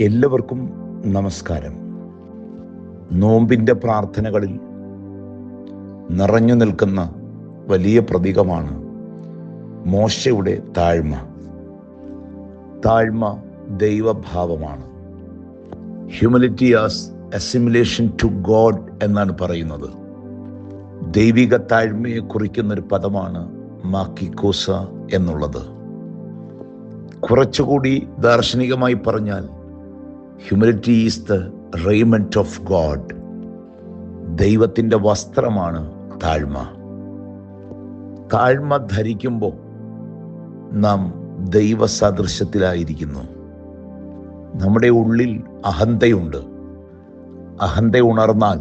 എല്ലാവർക്കും നമസ്കാരം. നോമ്പിന്റെ പ്രാർത്ഥനകളിൽ നിറഞ്ഞു നിൽക്കുന്ന വലിയ പ്രതീകമാണ് മോശയുടെ താഴ്മ. താഴ്മ ദൈവഭാവമാണ്. Humility as assimilation to God എന്നാണ് പറയുന്നത്. ദൈവിക താഴ്മയെ കുറിക്കുന്ന ഒരു പദമാണ് മാക്കിക്കോസ എന്നുള്ളത്. കുറച്ചുകൂടി ദാർശനികമായി പറഞ്ഞാൽ humility is the raiment of God ദൈവത്തിന്റെ വസ്ത്രമാണ് താഴ്മ. താഴ്മ ധരിക്കുമ്പോൾ നാം ദൈവ സദൃശത്തിലായിരിക്കുന്നു നമ്മുടെ ഉള്ളിൽ അഹന്തയുണ്ട്. അഹന്ത ഉണർന്നാൽ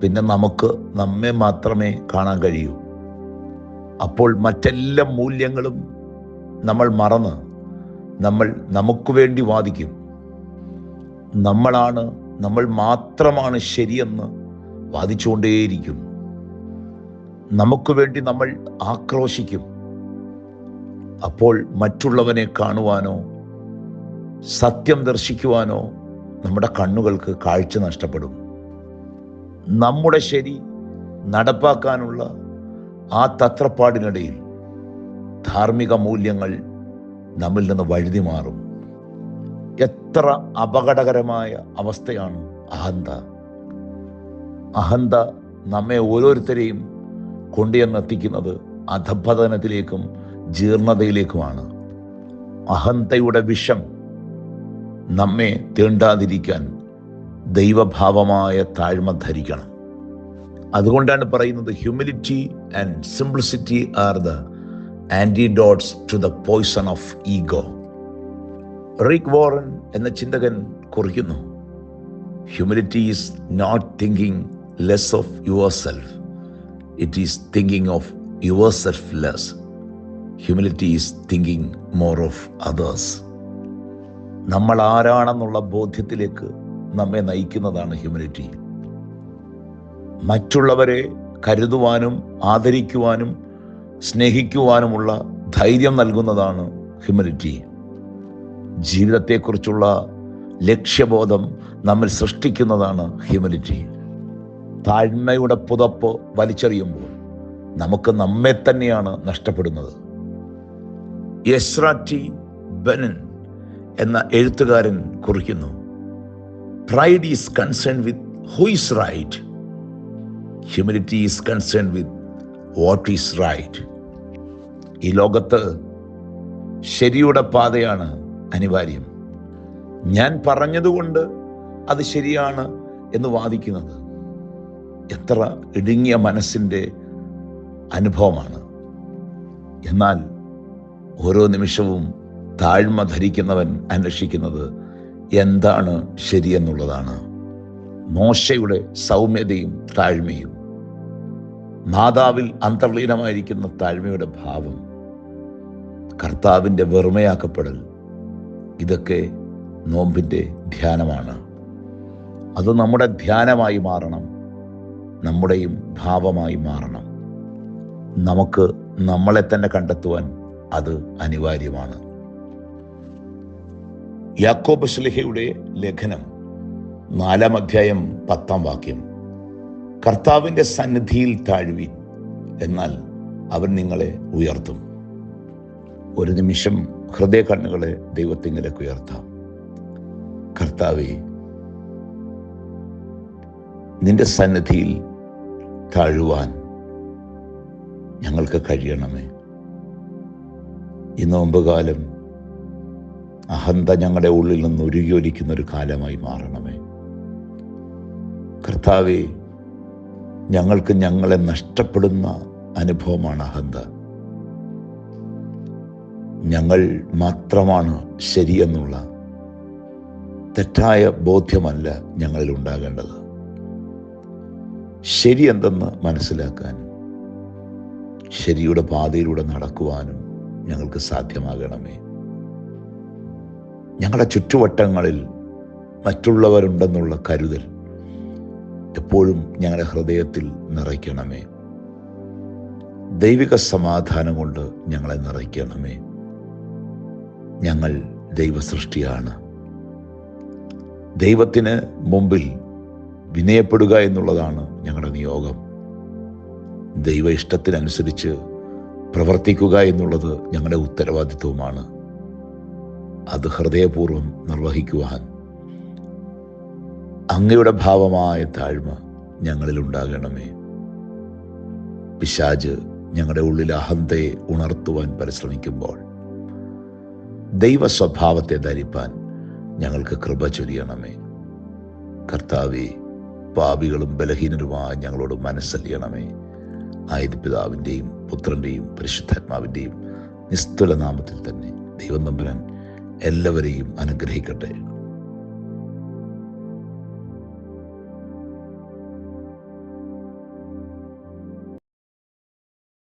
പിന്നെ നമുക്ക് നമ്മെ മാത്രമേ കാണാൻ കഴിയൂ. അപ്പോൾ മറ്റെല്ലാ മൂല്യങ്ങളും നമ്മൾ മറന്ന് നമ്മൾ നമുക്ക് വേണ്ടി വാദിക്കും. നമ്മളാണ് നമ്മൾ മാത്രമാണ് ശരിയെന്ന് വാദിച്ചുകൊണ്ടേയിരിക്കും നമുക്ക് വേണ്ടി നമ്മൾ ആക്രോശിക്കും. അപ്പോൾ മറ്റുള്ളവനെ കാണുവാനോ സത്യം ദർശിക്കുവാനോ നമ്മുടെ കണ്ണുകൾക്ക് കാഴ്ച നഷ്ടപ്പെടും. നമ്മുടെ ശരി നടപ്പാക്കാനുള്ള ആ തത്രപ്പാടിനിടയിൽ ധാർമ്മിക മൂല്യങ്ങൾ നമ്മിൽ നിന്ന് വഴുതി മാറും. എത്ര അപകടകരമായ അവസ്ഥയാണ് അഹന്ത. അഹന്ത നമ്മെ ഓരോരുത്തരെയും കൊണ്ടുചെന്നെത്തിക്കുന്നത് അധപതനത്തിലേക്കും ജീർണതയിലേക്കുമാണ്. അഹന്തയുടെ വിഷം നമ്മെ തീണ്ടാതിരിക്കാൻ ദൈവഭാവമായ താഴ്മ ധരിക്കണം. അതുകൊണ്ടാണ് പറയുന്നത് humility and simplicity are the antidotes to the poison of ego Rick Warren എന്ന ചിന്തകൻ കുറിക്കുന്നു. Humility is not thinking less of yourself it is thinking of yourself less humility is thinking more of others നമ്മൾ ആരാണെന്നുള്ള ബോധ്യത്തിലേക്ക് നമ്മെ നയിക്കുന്നതാണ് humility മറ്റുള്ളവരെ കരുതുവാനും ആദരിക്കുവാനും സ്നേഹിക്കുവാനുമുള്ള ധൈര്യം നൽകുന്നതാണ് humility ജീവിതത്തെക്കുറിച്ചുള്ള ലക്ഷ്യബോധം നമ്മൾ സൃഷ്ടിക്കുന്നതാണ് ഹ്യൂമനിറ്റി. താഴ്മയുടെ പുതപ്പ് വലിച്ചെറിയുമ്പോൾ നമുക്ക് നമ്മെ തന്നെയാണ് നഷ്ടപ്പെടുന്നത്. യസ്ര ബനൻ എന്ന എഴുത്തുകാരൻ കുറിക്കുന്നു pride is concern with who is right humanity is concern with what is right ഈ ലോകത്ത് ശരിയുടെ പാതയാണ് അനിവാര്യം. ഞാൻ പറഞ്ഞതുകൊണ്ട് അത് ശരിയാണ് എന്ന് വാദിക്കുന്നത്. എത്ര ഇടുങ്ങിയ മനസ്സിന്റെ അനുഭവമാണ്. എന്നാൽ ഓരോ നിമിഷവും താഴ്മ ധരിക്കുന്നവൻ അന്വേഷിക്കുന്നത് എന്താണ് ശരിയെന്നുള്ളതാണ്. മോശയുടെ സൗമ്യതയും താഴ്മയും മാതാവിൽ അന്തർലീനമായിരിക്കുന്ന താഴ്മയുടെ ഭാവം കർത്താവിന്റെ വെറുമയാക്കപ്പെടൽ ഇതൊക്കെ നോമ്പിന്റെ ധ്യാനമാണ്. അത് നമ്മുടെ ധ്യാനമായി മാറണം. നമ്മുടെയും ഭാവമായി മാറണം. നമുക്ക് നമ്മളെ തന്നെ കണ്ടെത്തുവാൻ അത് അനിവാര്യമാണ്. യാക്കോബ് ശ്ലിഹയുടെ ലേഖനം നാലാം അധ്യായം പത്താം വാക്യം. കർത്താവിന്റെ സന്നിധിയിൽ താഴ്വീൻ എന്നാൽ അവൻ നിങ്ങളെ ഉയർത്തും. ഒരു നിമിഷം ഹൃദയ കണ്ണുകളെ ദൈവത്തിങ്കിലേക്ക് ഉയർത്താം. കർത്താവെ നിന്റെ സന്നിധിയിൽ താഴുവാൻ ഞങ്ങൾക്ക് കഴിയണമേ. ഈ നോമ്പുകാലം അഹന്ത ഞങ്ങളുടെ ഉള്ളിൽ നിന്ന് ഉരുകിയൊലിക്കുന്ന ഒരു കാലമായി മാറണമേ. കർത്താവെ ഞങ്ങൾക്ക് ഞങ്ങളെ നഷ്ടപ്പെടുന്ന അനുഭവമാണ് അഹന്ത. ഞങ്ങൾ മാത്രമാണ് ശരിയെന്നുള്ള തെറ്റായ ബോധ്യമല്ല ഞങ്ങളിൽ ഉണ്ടാകേണ്ടത്. ശരി എന്തെന്ന് മനസ്സിലാക്കാനും ശരിയുടെ പാതയിലൂടെ നടക്കുവാനും ഞങ്ങൾക്ക് സാധ്യമാകണമേ. ഞങ്ങളുടെ ചുറ്റുവട്ടങ്ങളിൽ മറ്റുള്ളവരുണ്ടെന്നുള്ള കരുതൽ എപ്പോഴും ഞങ്ങളുടെ ഹൃദയത്തിൽ നിറയ്ക്കണമേ. ദൈവിക സമാധാനം കൊണ്ട് ഞങ്ങളെ നിറയ്ക്കണമേ. ഞങ്ങൾ ദൈവസൃഷ്ടിയാണ്. ദൈവത്തിന് മുമ്പിൽ വിനയപ്പെടുക എന്നുള്ളതാണ് ഞങ്ങളുടെ നിയോഗം. ദൈവ ഇഷ്ടത്തിനനുസരിച്ച് പ്രവർത്തിക്കുക എന്നുള്ളത് ഞങ്ങളുടെ ഉത്തരവാദിത്വമാണ്. അത് ഹൃദയപൂർവം നിർവഹിക്കുവാൻ അങ്ങയുടെ ഭാവമായ താഴ്മ ഞങ്ങളിൽ ഉണ്ടാകണമേ. പിശാജ് ഞങ്ങളുടെ ഉള്ളിൽ അഹന്തയെ ഉണർത്തുവാൻ പരിശ്രമിക്കുമ്പോൾ ദൈവ സ്വഭാവത്തെ ധരിപ്പാൻ ഞങ്ങൾക്ക് കൃപ ചൊരിയണമേ. കർത്താവെ പാപികളും ബലഹീനരുമായ ഞങ്ങളോട് മനസ്സലിയണമേ. ആയത് പിതാവിന്റെയും പുത്രന്റെയും പരിശുദ്ധാത്മാവിന്റെയും നിസ്തുല നാമത്തിൽ തന്നെ ദൈവം നമ്പുരാൻ എല്ലാവരെയും അനുഗ്രഹിക്കട്ടെ.